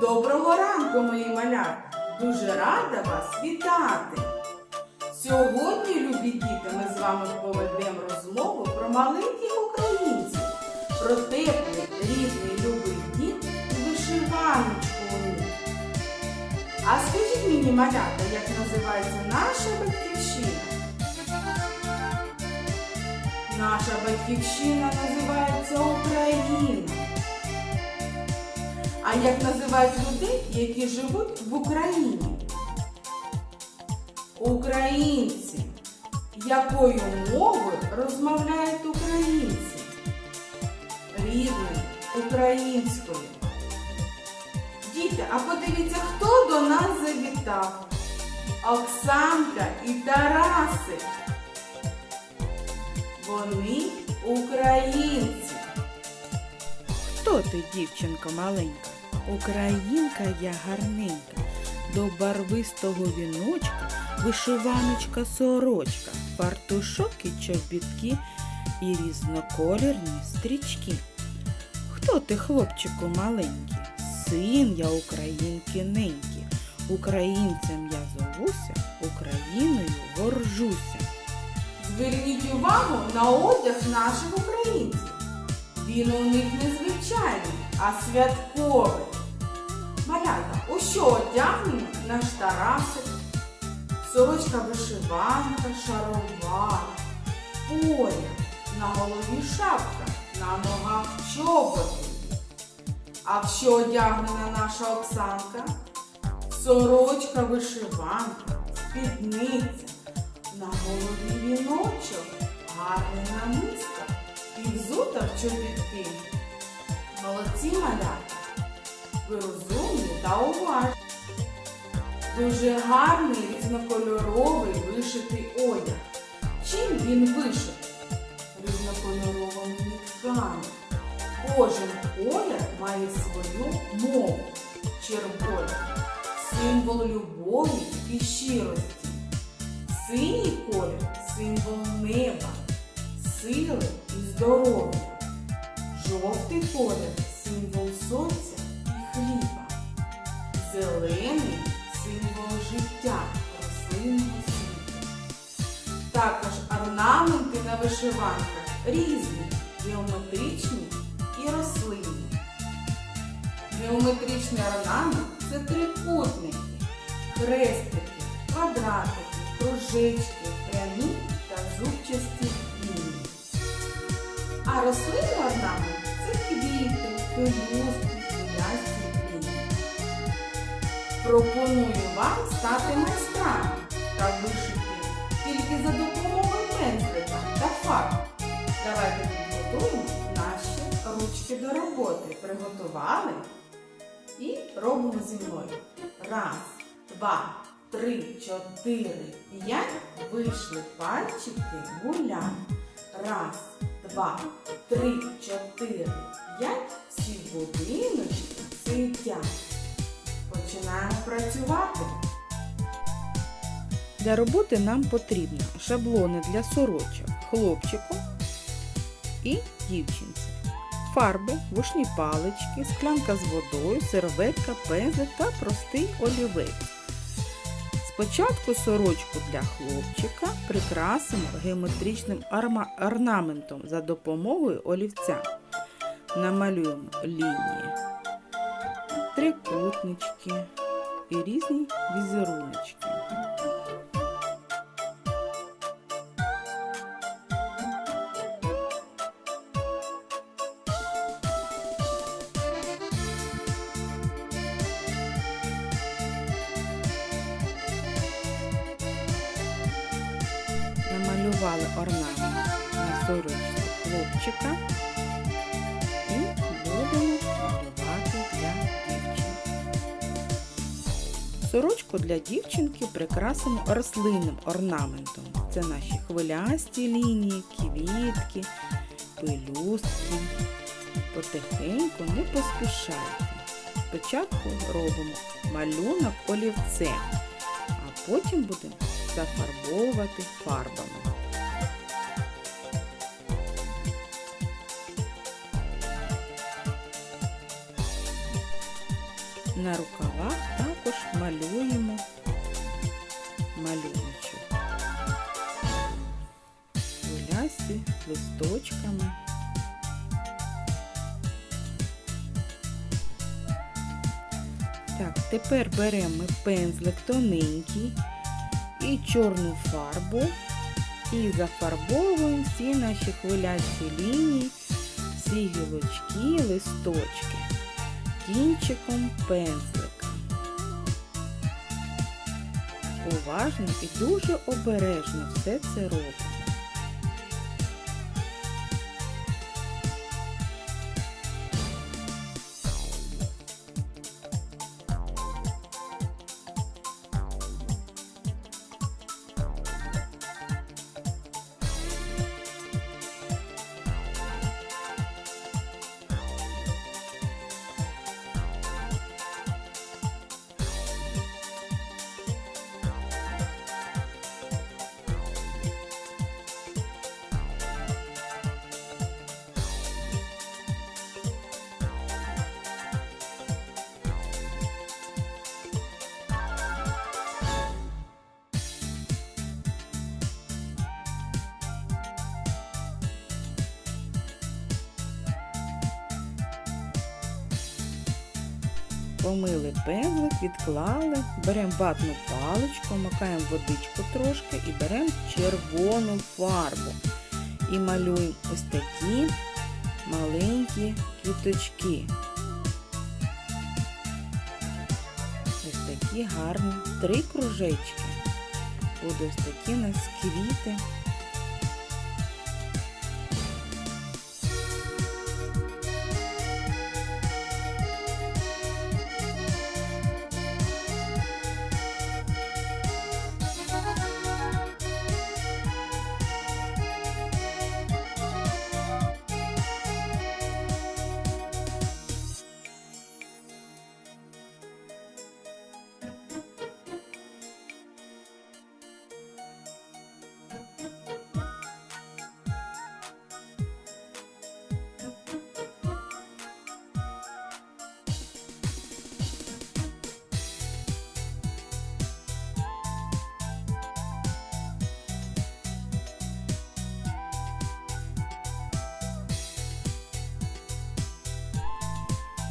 Доброго ранку, мої малята! Дуже рада вас вітати! Сьогодні, любі діти, ми з вами поведемо розмову про маленьких українців, про теплий, рідний, любий дім і вишиваночку у них. А скажіть мені, малята, як називається наша батьківщина? Наша батьківщина називається Україна. А як називають людей, які живуть в Україні? Українці. Якою мовою розмовляють українці? Рідною українською. Діти, а подивіться, хто до нас завітав? Оксанка і Тарасик. Вони українці. Хто ти, дівчинко маленька? Українка я гарненька, до барвистого віночка, вишиваночка сорочка, фартушок і чобітки і різнокольорні стрічки. Хто ти, хлопчику маленький? Син я українки неньки. Українцем я зовуся, Україною горжуся. Зверніть увагу на одяг наших українців. Він у них не звичайний, а святковий. Малята, у що одягнений наш Тарасик? Сорочка вишиванка, шарова, поля, на голові шапка, на ногах чоботи. А в що одягнена наша Оксанка? Сорочка вишиванка, спідниця, на голові віночок, гарний намиска і взута в чобітки. Молодці малята, ви розумні та уважні. Дуже гарний різнокольоровий вишитий одяг. Чим він вишитий? Різнокольоровими нитками. Кожен колір має свою мову. Червоний символ любові і щирості. Синій колір символ неба, сили і здоров'я. Жовтий колір символ сонця і хліба. Зелений символ життя рослинного світу. Також орнаменти на вишиванках різні, геометричні і рослинні. Геометричний орнамент це трикутники, хрестики, квадратики, кружечки, прямі та зубчасті. А рослинний орнамент це квіти, пелюстки, хвилясті лінії. Пропоную вам стати майстрами та вишити тільки за допомогою пензлика та фарб. Давайте підготуємо наші ручки до роботи. Приготували? І робимо зі мною. Раз, два, три, чотири, п'ять. Вийшли пальчики гулять. Раз, два, три, чотири, п'ять. Всі будиночки сидять. Починаємо працювати. Для роботи нам потрібно шаблони для сорочок хлопчику і дівчинці, фарби, вушні палички, склянка з водою, серветка, пензлик та простий олівець. Спочатку сорочку для хлопчика прикрасимо геометричним орнаментом за допомогою олівця. Намалюємо лінії, трикутнички і різні візеруночки. Намалювали орнамент на сорочці хлопчика і будемо малювати для дівчинки. Сорочку для дівчинки прикрасимо рослинним орнаментом. Це наші хвилясті лінії, квітки, пелюстки. Потихеньку не поспішайте. Спочатку робимо малюнок олівцем, а потім будемо зафарбовувати фарбами. На рукавах також малюємо малюночок. Хвилясті листочками. Так, тепер беремо пензлик тоненький і чорну фарбу і зафарбовуємо всі наші хвилясті лінії, всі гілочки, листочки кінчиком пензлика. Уважно і дуже обережно все це робимо. Помили пензлик, відклали, беремо ватну паличку, макаємо водичку трошки і беремо червону фарбу. І малюємо ось такі маленькі квіточки. Ось такі гарні три кружечки. Будуть ось такі у нас квіти.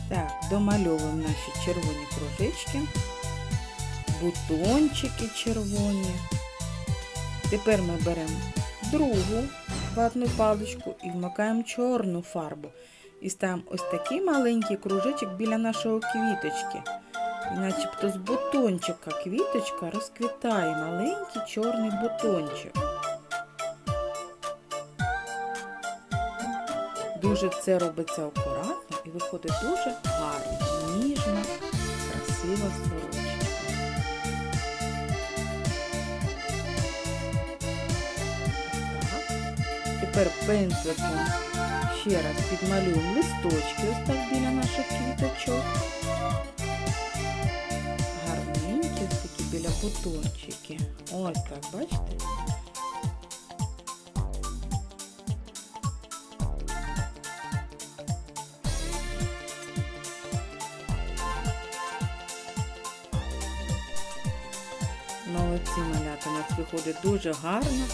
Так, домальовуємо наші червоні кружечки, бутончики червоні. Тепер ми беремо другу ватну паличку і вмикаємо чорну фарбу. І ставимо ось такий маленький кружечок біля нашого квіточки. І начебто з бутончика квіточка розквітає маленький чорний бутончик. Дуже це робиться акуратно і виходить дуже гарно, ніжна, красива сорочка. Тепер пензликом ще раз підмалюємо листочки ось так біля наших квіточок. Гарненькі ось такі біля бутончики. Ось так, бачите? Молодці малята, у нас виходить дуже гарна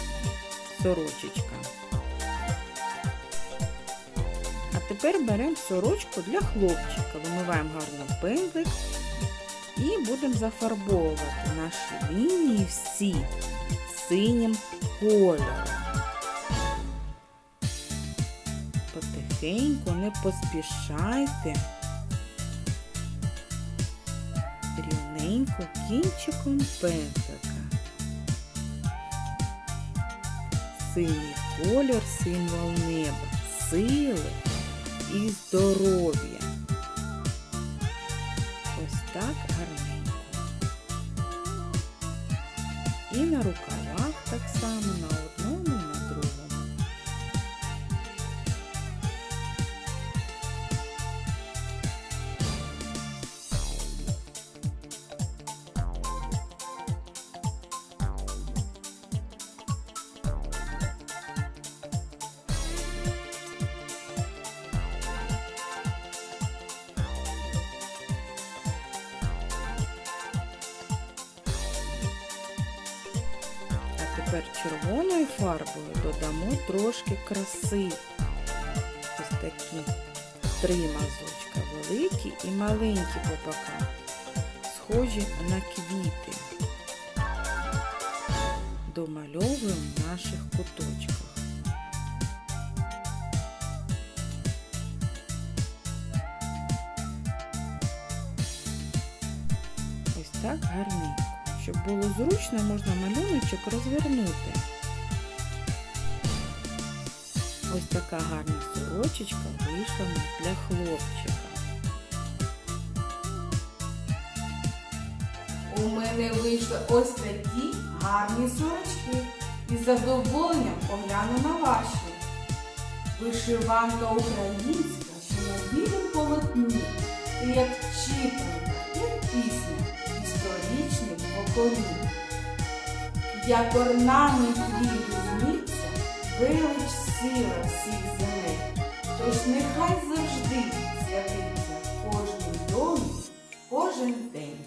сорочечка. А тепер беремо сорочку для хлопчика. Вимиваємо гарно пензлик і будемо зафарбовувати наші лінії всі синім кольором. Потихеньку, не поспішайте. Рівненько кінчиком пензлика. Синій колір символ неба, сили і здоров'я. Ось так гарненько. І на рукавах так само на Тепер червоною фарбою додамо трошки краси. Ось такі три мазочка великі і маленькі по бокам, схожі на квіти. Домальовуємо в наших куточках. Ось так гарненько. Щоб було зручно, можна малюночок розвернути. Ось така гарна сорочечка вийшла для хлопчика. У мене вийшли ось такі гарні сорочки. І з задоволенням погляну на ваші. Вишиванка українська, що на білому полотні. Як читанка, як пісня, поколінь. Як орнамент квіту зміться, велич сила всіх земель. Тож нехай завжди святиться кожний дом, кожен день.